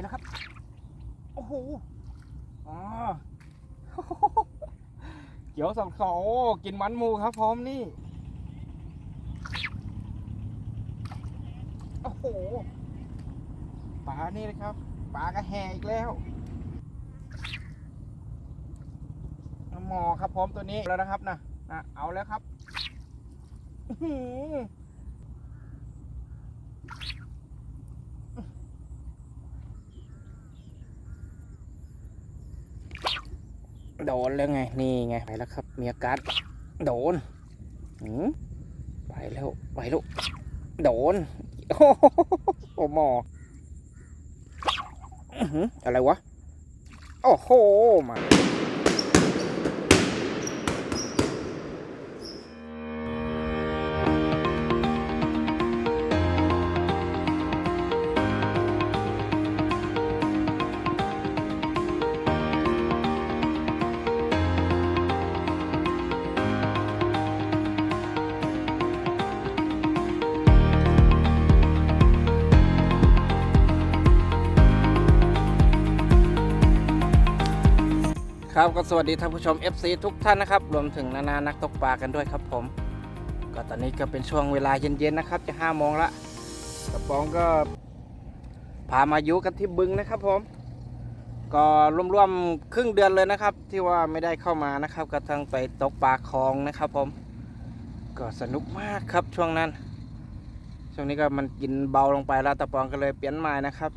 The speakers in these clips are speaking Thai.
แล้วครับ โอ้โหอ๋อเกียวสองเขาโอ้กินมันหมูครับ พร้อมนี่ โอ้โหปลานี่นะครับปลากระแหอีกแล้วหมอครับพร้อมตัวนี้แล้วนะครับนะนะเอาแล้วครับ อือหือ โดนแล้วไง นี่ไง ไปแล้วครับมีอาการโดนหืมไปแล้ว ไปแล้ว โดน โอ้โหหม้ออะไรวะ โอ้โห มา ครับก็สวัสดีท่านผู้ชม FC ทุกท่านนะครับ รวมถึงนานานักตกปลากันด้วยครับผม ก็ตอนนี้ก็เป็นช่วงเวลาเย็นๆนะครับ จะ5โมงละกระป๋องก็พามาอยู่กันที่บึงนะครับผม ก็ร่วมๆครึ่งเดือนเลยนะครับ ที่ว่าไม่ได้เข้ามานะครับก็ทั้งไปตกปลาคลองนะครับผม ก็สนุกมากครับช่วงนั้น ช่วงนี้ก็มันกินเบาลงไปแล้วตะปองก็เลยเปลี่ยนใหม่นะครับ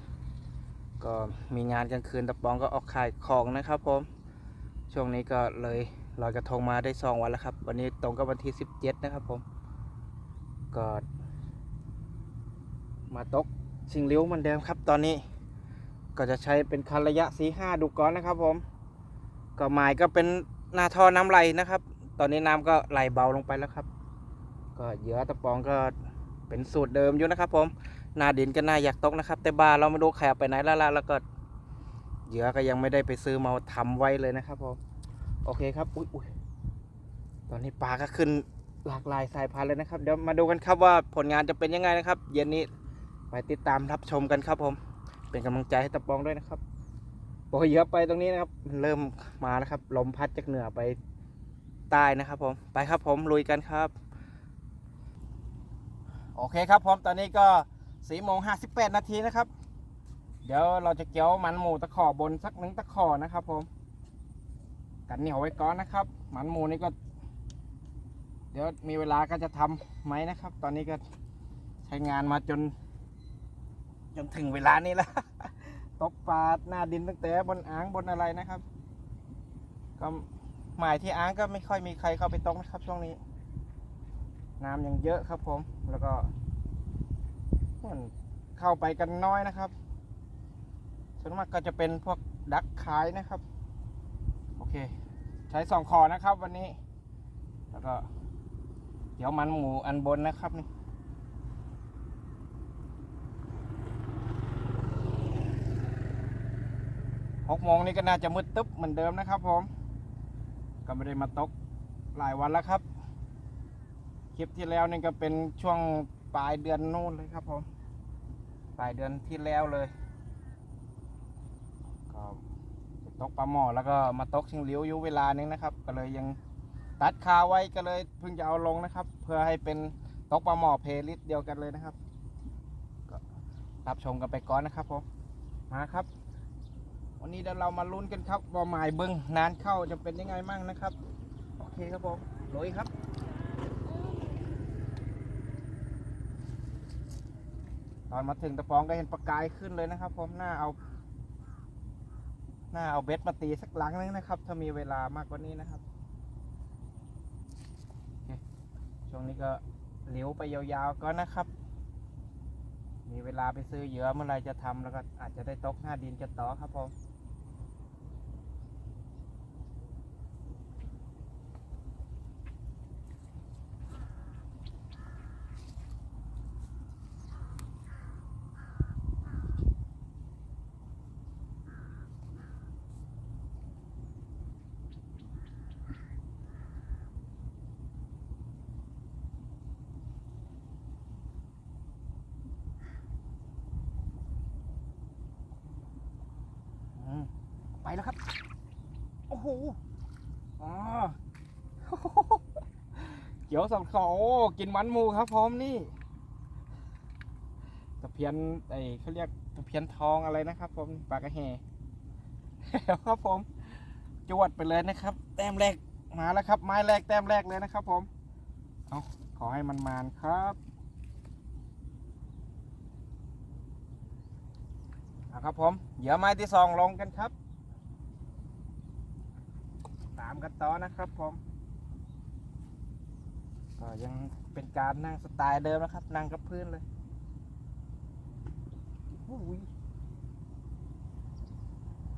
ก็มีงานกลางคืนตะปองก็ออกขายของนะครับผม ช่วงนี้ก็เลยลอยกระทงมาได้สองวันแล้วครับ วันนี้ตรงกับวันที่17นะครับผมก็มาตกชิงเลี้ยวเหมือนเดิมครับ ตอนนี้ก็จะใช้เป็นคันระยะสีห้าดูก่อนนะครับ ผม ก็หมายก็เป็นหน้าท่อน้ำไหลนะครับ ตอนนี้น้ำก็ไหลเบาลงไปแล้วครับ ก็เหยื่อตะปองก็เป็นสูตรเดิมอยู่นะครับ ผมหน้าดินก็น่าอยากตกนะครับ แต่บาเราไม่รู้ใครเอาไปไหนแล้วล่ะแล้วก็เหยื่อก็ยังไม่ได้ไปซื้อมาทำไว้เลยนะครับผม โอเคครับ อุ้ยอุ้ยตอนนี้ปลาก็ขึ้นหลากหลายสายพันธุ์เลยนะครับ เดี๋ยวมาดูกันครับว่าผลงานจะเป็นยังไงนะครับ เย็นนี้ไปติดตามรับชมกันครับผม เป็นกำลังใจให้ตะปองด้วยนะครับโอ้ยเหยื่อไปตรงนี้นะครับมันเริ่มมาแล้วครับ ลมพัดจากเหนือไปใต้นะครับ ผม ไปครับผมลุยกันครับ โอเคครับผมตอนนี้ก็สี่โมงห้าสิบแปดนาทีนะครับ เดี๋ยวเราจะเกี่ยวมันหมูตะขอบนสักหนึ่งตะขอนะครับผม กันเหนียวไว้ก่อนนะครับ หมันหมูนี่ก็ เดี๋ยวมีเวลาก็จะทำไหมนะครับ ตอนนี้ก็ใช้งานมาจน จนถึงเวลานี้แล้วตกปลาหน้าดินตั้งแต่บนอ่างบนอะไรนะครับ ก็หมายที่อ่างก็ไม่ค่อยมีใครเข้าไปตกนะครับ ช่วงนี้ น้ำยังเยอะครับผม แล้วก็มันเข้าไปกันน้อยนะครับส่วนมากก็จะเป็นพวกดักขายนะครับ เค ใช้สองคอนะครับวันนี้ แล้วก็ เดี๋ยวมันหมูอันบนนะครับนี่หกโมงนี้ก็น่าจะมืดตึ๊บเหมือนเดิมนะครับผม ก็ไม่ได้มาตกหลายวันแล้วครับ คลิปที่แล้วนี่ก็เป็นช่วงปลายเดือนโนู่นเลยครับผม ปลายเดือนที่แล้วเลย ก็ ตกปลาหมอแล้วก็มาตกชิงเหลียวอยู่เวลานึงนะครับ ก็เลยยังตัดคาไว้ก็เลยเพิ่งจะเอาลงนะครับ เพื่อให้เป็นตกปลาหมอเพลิสเดียวกันเลยนะครับก็รับชมกันไปก่อนนะครับผมมาครับ วันนี้เดี๋ยวเรามาลุ้นกันครับว่าหมายบึงนานเข้าจะเป็นยังไงมั่งนะครับโอเคครับผมลุยครับตอนมาถึงตะปองก็เห็นประกายขึ้นเลยนะครับ ผมหน้าเอา น่าเอาเบ็ดมาตีสักหลังนึงนะครับ ถ้ามีเวลามากกว่านี้นะครับ ช่วงนี้ก็เหลียวไปยาวๆก็นะครับ มีเวลาไปซื้อเยอะเมื่อไรจะทำแล้วก็อาจจะได้ตกหน้าดินจะต่อครับผม โแล้วครับ โอ้โห อ๋อเขียวสองขอโอ้กินมันหมูครับ พร้อมนี่ตะเพียนไอเขาเรียกตะเพียนทองอะไรนะครับ ผมปลากระแหครับผมจวดไปเลยนะครับ แต้มแรกมาแล้วครับ ไม้แรกแต้มแรกเลยนะครับ ผมเอาขอให้มันมานครับเอาครับผม เดี๋ยวไม้ที่สองลงกันครับ ตามกันต่อนะครับผมก็ยังเป็นการนั่งสไตล์เดิมนะครับ นั่งกับพื้นเลยอุ้ย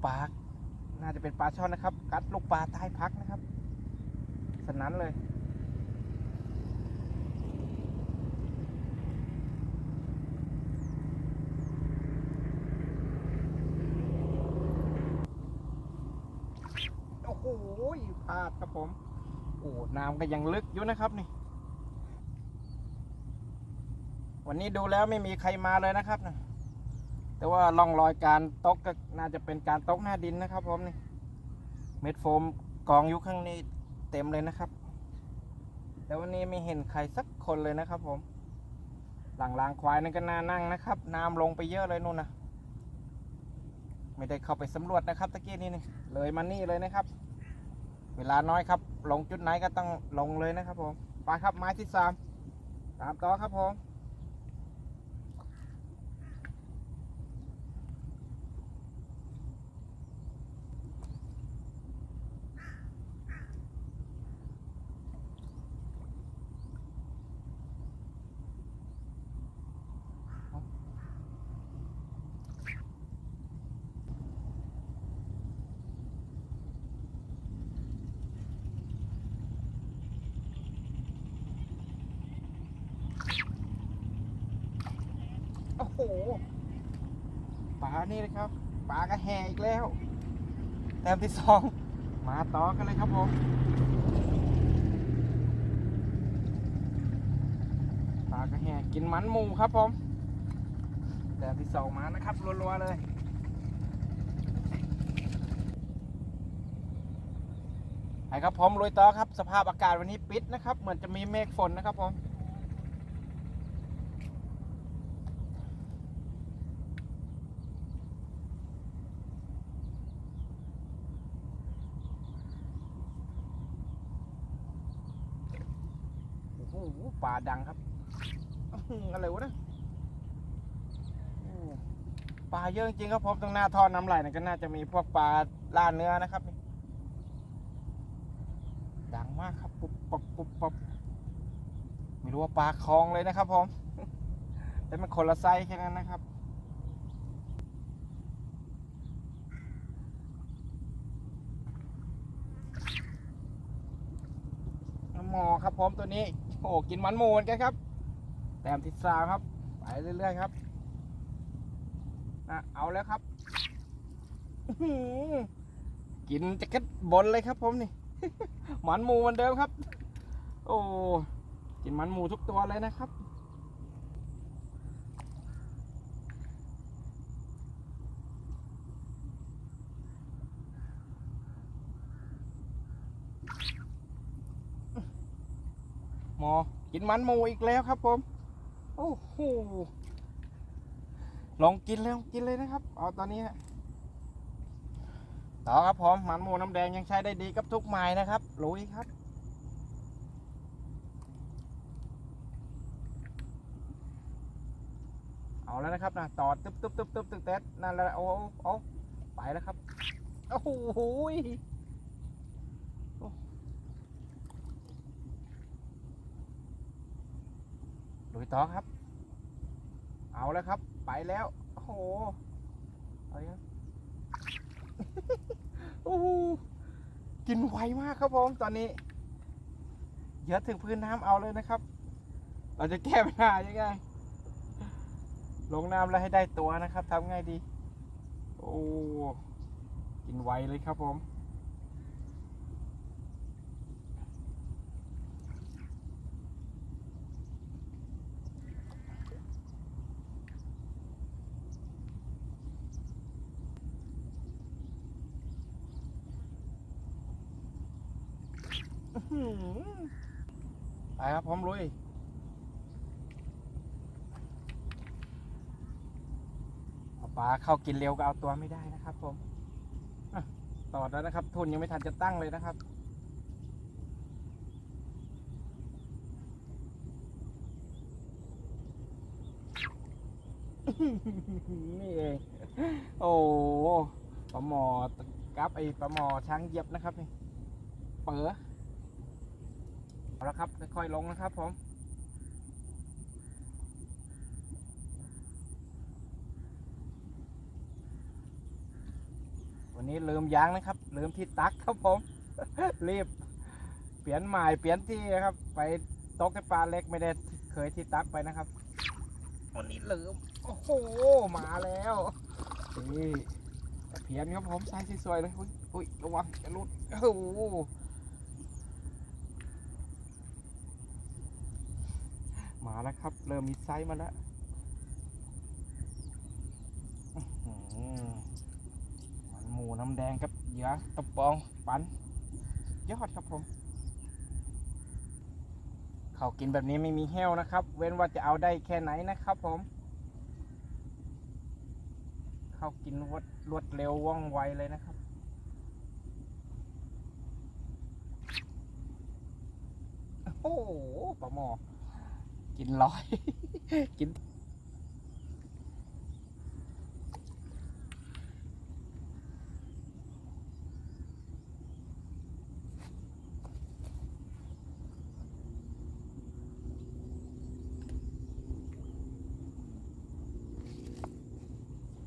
ปลาน่าจะเป็นปลาช่อนนะครับ กัดลูกปลาใต้พักนะครับสนั้นเลย โอ้โหพลาดครับ ผมโอ้น้ำก็ยังลึกอยู่นะครับนี่ วันนี้ดูแล้วไม่มีใครมาเลยนะครับนะแต่ว่าร่องรอยการตกก็น่าจะเป็นการตกหน้าดินนะครับผมนี่เม็ดโฟมกองอยู่ข้างนี้เต็มเลยนะครับ แต่วันนี้ไม่เห็นใครสักคนเลยนะครับผม หลังรางควายนั่นก็น่านั่งนะครับ น้ำลงไปเยอะเลยนู่นนะไม่ได้เข้าไปสำรวจนะครับตะกี้นี่นี่เลยมานี่เลยนะครับ เวลาน้อยครับ ลงจุดไหนก็ต้องลงเลยนะครับผม ไปครับไม้ที่สามตามต่อครับผม นี่เลยครับปลากระแหอีกแล้วแต้มที่สองมาต่อกันเลยครับผมปลากระแหกินมันหมูครับผมแต้มที่สองมานะครับรัวๆเลยไปครับผมลุยต่อครับ สภาพอากาศวันนี้ปิดนะครับ เหมือนจะมีเมฆฝนนะครับผม ปลาดังครับอะไรวะเนะปลาเยอะจริงครับผมตรงหน้าท่อน้ำไหลนะก็น่าจะมีพวกปลาล่าเนื้อนะครับนี่ดังมากครับปุ๊บปับปุ๊บปับไม่รู้ว่าปลาคลองเลยนะครับผมแต่มันคนละไซส์แค่นั้นนะครับมอครับผมตัวนี้ โอ้กินมันหมูเหมือนกันครับ แต้มที่สามครับ ไปเรื่อยๆครับนะเอาแล้วครับอื้อหือกินจะกัดบนเลยครับ ผมนี่หมันหมูเหมือนเดิมครับ โอ้กินมันหมูทุกตัวเลยนะครับ มอ กินมันหมูอีกแล้วครับผม โอ้โห ลองกินเลยลองกินเลยนะครับ เอาตอนนี้ต่อครับผมมันหมูน้ำแดงยังใช้ได้ดีกับทุกไม้นะครับลุยครับ เอาแล้วนะครับนะต่อตึ๊บตึ๊บตึ๊บตึ๊บตึ๊บเต๊ดนั่นแหละโอ้โอ้ไปแล้วครับ โอ้โห ลุยต่อครับ เอาแล้วครับ ไปแล้วโอ้โหอาอีกครับโอ้โหกินไวมากครับผมตอนนี้เยอะถึงพื้นน้ำเอาเลยนะครับ เราจะแก้ปัญหายังไงลงน้ำแล้วให้ได้ตัวนะครับทำไงดี โอ้กินไวเลยครับผม ไปครับพร้อมลุยปลาเข้ากินเร็วก็เอาตัวไม่ได้นะครับผมต่อแล้วนะครับ ทุนยังไม่ทันจะตั้งเลยนะครับ นี่เอง โอ้ปลาหมอกับไอ้ปลาหมอช้างเยียบนะครับนี่ เป๋อ เอาละครับค่อยๆลงนะครับผมวันนี้ลืมยางนะครับ ลืมที่ตักครับผม รีบ เปลี่ยนใหมายเปลี่ยนที่นะครับ ไปตกในปลาเล็กไม่ได้เคยที่ตักไปนะครับ วันนี้ลืม โอ้โหมาแล้วนี่เพียนครับผมไซส์สวยๆเลยอุ้ยอุ้ยระวังจะลุดโอ้โห มาแล้วครับ เริ่มมีไซส์มาแล้วหมันหมูน้ำแดงครับเหยื่อตะปองปันยอดครับผม เขากินแบบนี้ไม่มีแห้วนะครับ เว้นว่าจะเอาได้แค่ไหนนะครับผม เขากินรวดรวดเร็วว่องไวเลยนะครับโอ้ปลาหมอ กินร้อย กิน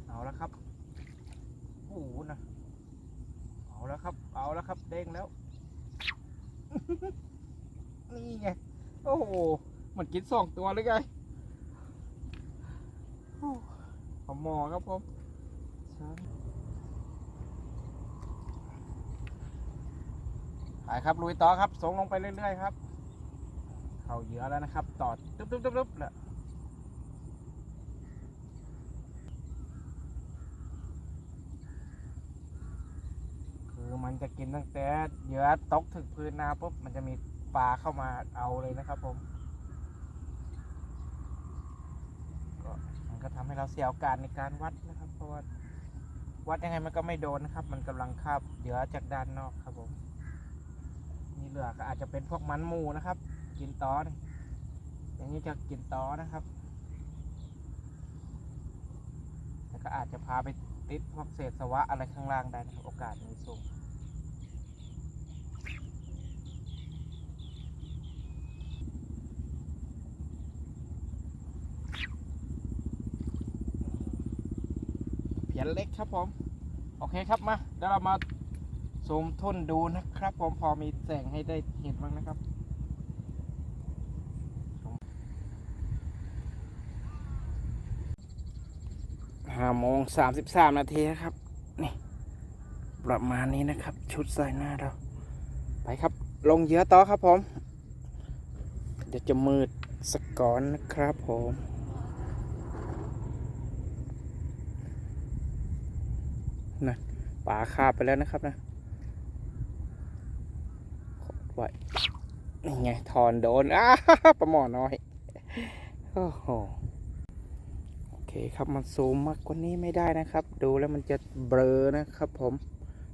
เอาแล้วครับโอ้โหนะเอาแล้วครับ เอาแล้วครับ เด้งแล้ว นี่ไง โอ้โห มันกินสองตัวเลยไงโอ้ขอหมอครับผมไปครับลุยต่อครับส่งลงไปเรื่อยๆครับ เข้าเหยื่อแล้วนะครับ ต่อตึ๊บตึ๊บตึ๊บตึ๊บแล้วคือมันจะกินตั้งแต่เหยื่อตกถึงพื้นนาปุ๊บมันจะมีปลาเข้ามาเอาเลยนะครับผมก็มัน ก็ทำให้เราเสียโอกาสในการวัดนะครับ เพราะว่าวัดยังไงมันก็ไม่โดนนะครับ มันกำลังคาบเหยื่อจากด้านนอกครับผมนี่เหลือก็อาจจะเป็นพวกมันหมูนะครับ กินตอนอย่างนี้จะกินตอนะครับแต่ก็อาจจะพาไปติดพวกเศษสวะอะไรข้างล่างได้นะครับโอกาสมีสูง นเล็กครับผม โอเคครับมาเดี๋ยวเรามาซูมทุ่นดูนะครับ ผมพอมีแสงให้ได้เห็นบ้างนะครับห้าโมงสามสิบสามนาทีนะครับ นี่ ประมาณนี้นะครับ ชุดใส่หน้าเรา ไปครับ ลงเหยื่อต่อครับผม เดี๋ยวจะมืดสกก่อนนะครับผม ป่าคาบไปแล้วนะครับนะไว้นี่ไงถอนโดนอ้าปลาหมอน้อยโอ้โหโอเคครับมันซูมมากกว่านี้ไม่ได้นะครับ ดูแล้วมันจะเบลอนะครับ ผม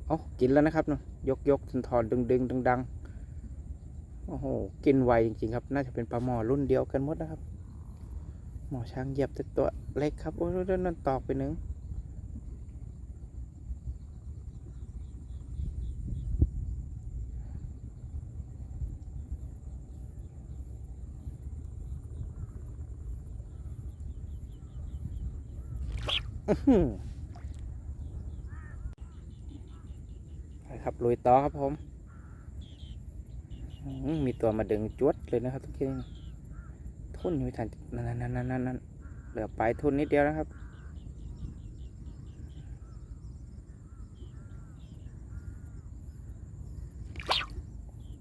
เอากินแล้วนะครับนู่นยกยกถอนถอนดึงดึงดังดังโอ้โหกินไวจริงๆครับ น่าจะเป็นปลาหมอรุ่นเดียวกันหมดนะครับ หมอช้างเหยียบแต่ตัวเล็กครับโอ้ยนั่นตอกไปหนึ่งอื้อหือไป ครับลุยต่อครับผม มีตัวมาดึงจวดเลยนะครับทุกทีทุ่นอยู่ไม่ทันนั่นนั่นนั่นนั่นเหลือปลายทุ่นนิดเดียวนะครับ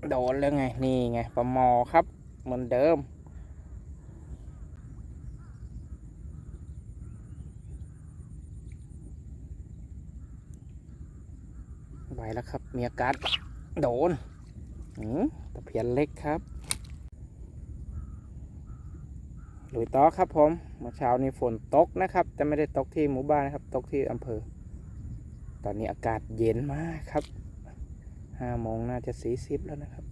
โดนแล้วไง นี่ไงปลาหมอครับ เหมือนเดิม ไหวแล้วครับ มีอาการโดนอืมตะเพียนเล็กครับลุยต่อครับผมเมื่อเช้านี้ฝนตกนะครับ แต่ไม่ได้ตกที่หมู่บ้านนะครับ ตกที่อำเภอ ตอนนี้อากาศเย็นมากครับห้าโมงน่าจะสี่สิบแล้วนะครับ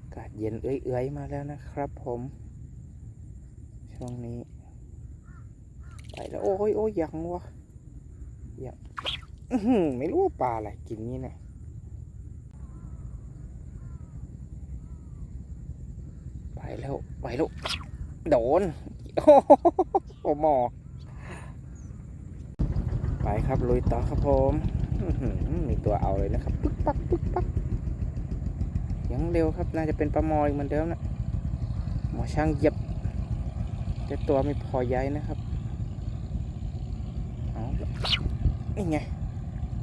อากาศเย็นเอื้อยๆมาแล้วนะครับผม ช่วงนี้ ไปแล้ว โอ้ยโอ้ยยังวะ ยังอื้อหือไม่รู้ว่าปลาอะไรกินนี่นะไปแล้วไปแล้วโดนโอ้โหหมอไปครับลุยต่อครับผมมีตัวเอาเลยนะครับปึ๊กปักปึ๊กปักยังเร็วครับน่าจะเป็นปลาหมออีกเหมือนเดิมนะหมอช่างเหยียบแต่ตัวไม่พอใหญ่นะครับเอา นี่ไง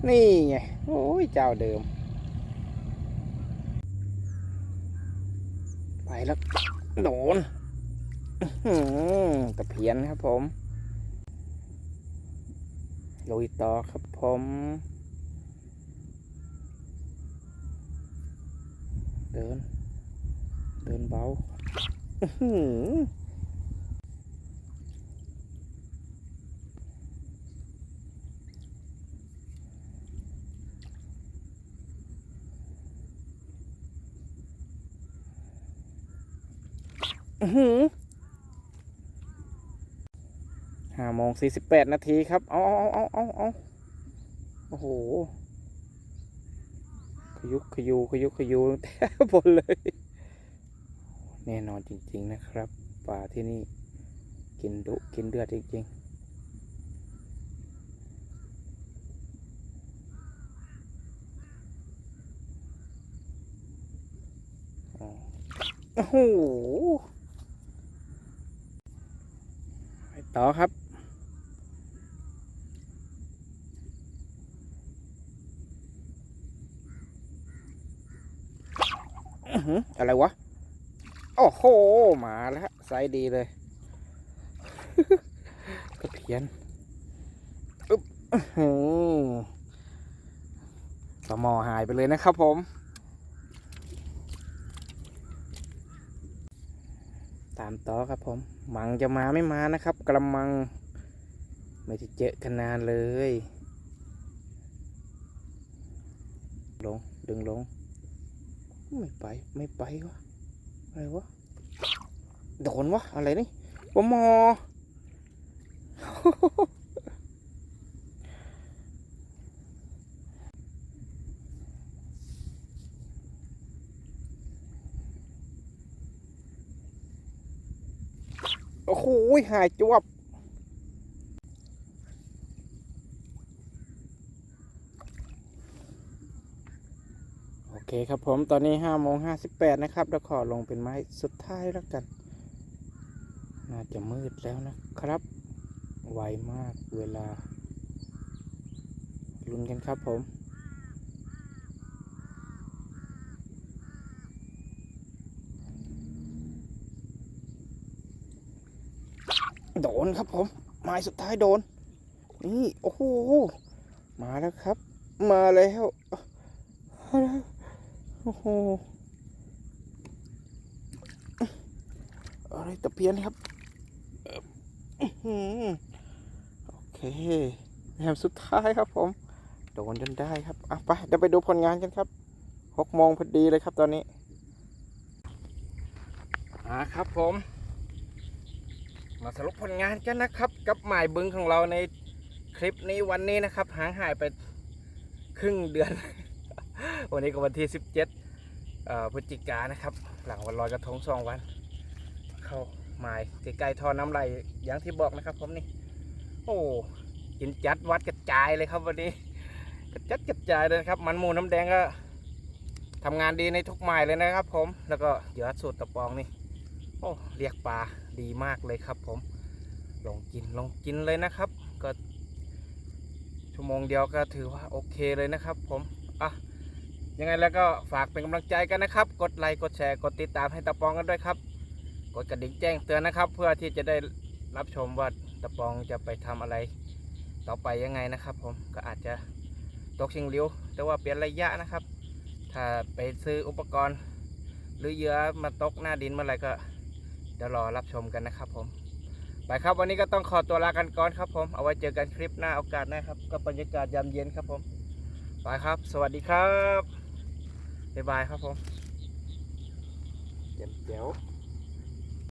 นี่ไง โอ้ย เจ้าเดิม ไปแล้ว โดนตะเพียนครับผมลุยต่อครับผมเดิน เดินเบา หือห้าโมงสี่สิบแปดนาทีครับ เอาเอาเอาเอาเอาโอ้โห ขยุกขยูขยุกขยูแทบบนเลย แน่นอนจริง ๆ นะครับปลาที่นี่ กินดุกินเดือดจริง ๆโอ้โหไป ต่อครับอือหืออะไรวะ โอ้โห มาแล้วไซส์ดีเลยตะเพียนอึ๊บอื้อหือปลาหมอหายไปเลยนะครับผม ตามต่อครับผม มังจะมาไม่มานะครับกระมัง ไม่ได้เจอกันนานเลย ลง ดึงลง ไม่ไป ไม่ไปวะ อะไรวะ โดนวะ อะไรนี่ปมอ หหายจวบ โอเคครับผมตอนนี้ห้าโมงห้าสิบแปดนะครับเราขอลงเป็นไม้สุดท้ายแล้วกัน น่าจะมืดแล้วนะครับ ไวมากเวลา ลุ้นกันครับผม โดน ครับผมไม้สุดท้ายโดน นี่โอ้โหมาแล้วครับ มาแล้วโอ้โหอะไรตะเพียนครับโอเคแหมสุดท้ายครับผมโดนจนได้ครับอะไปเดี๋ยวไปดูผลงานกันครับหกโมงพอดีเลยครับตอนนี้อ่าครับผม มาสรุปผลงานกันนะครับ กับหมายบึงของเราในคลิปนี้วันนี้นะครับห่างหายไปครึ่งเดือน วันนี้ก็วันที่ 17เอ่อพฤศจิกานะครับ หลังวันลอยกระทงสองวัน เข้าหมายใกล้ๆท่อน้ำไหลอย่างที่บอกนะครับผมนี่โอ้กินจัดวัดกระจายเลยครับวันนี้กระจัดกระจายเลยครับ มันหมูน้ำแดงก็ทำงานดีในทุกหมายเลยนะครับ ผมแล้วก็เหยื่อสูตรตะปองนี่โอ้เรียกปลา ดีมากเลยครับ ผมลองกินลองกินเลยนะครับ ก็ชั่วโมงเดียวก็ถือว่าโอเคเลยนะครับ ผมอะยังไงแล้วก็ฝากเป็นกำลังใจกันนะครับ กดไลค์กดแชร์กดติดตามให้ตะปองกันด้วยครับ กดกระดิ่งแจ้งเตือนนะครับ เพื่อที่จะได้รับชมว่าตะปองจะไปทำอะไร ต่อไปยังไงนะครับ ผมก็อาจจะตกชิงเร็วแต่ว่าเปลี่ยนระยะนะครับ ถ้าไปซื้ออุปกรณ์ หรือเหยื่อมาตกหน้าดินเมื่อไหร่ก็ เดี๋ยวรอรับชมกันนะครับผมไปครับวันนี้ก็ต้องขอตัวลากันก่อนครับผมเอาไว้เจอกันคลิปหน้าโอกาสหน้าครับกับบรรยากาศยามเย็นครับผมไปครับ สวัสดีครับบ๊ายบายครับผมเจ๋ว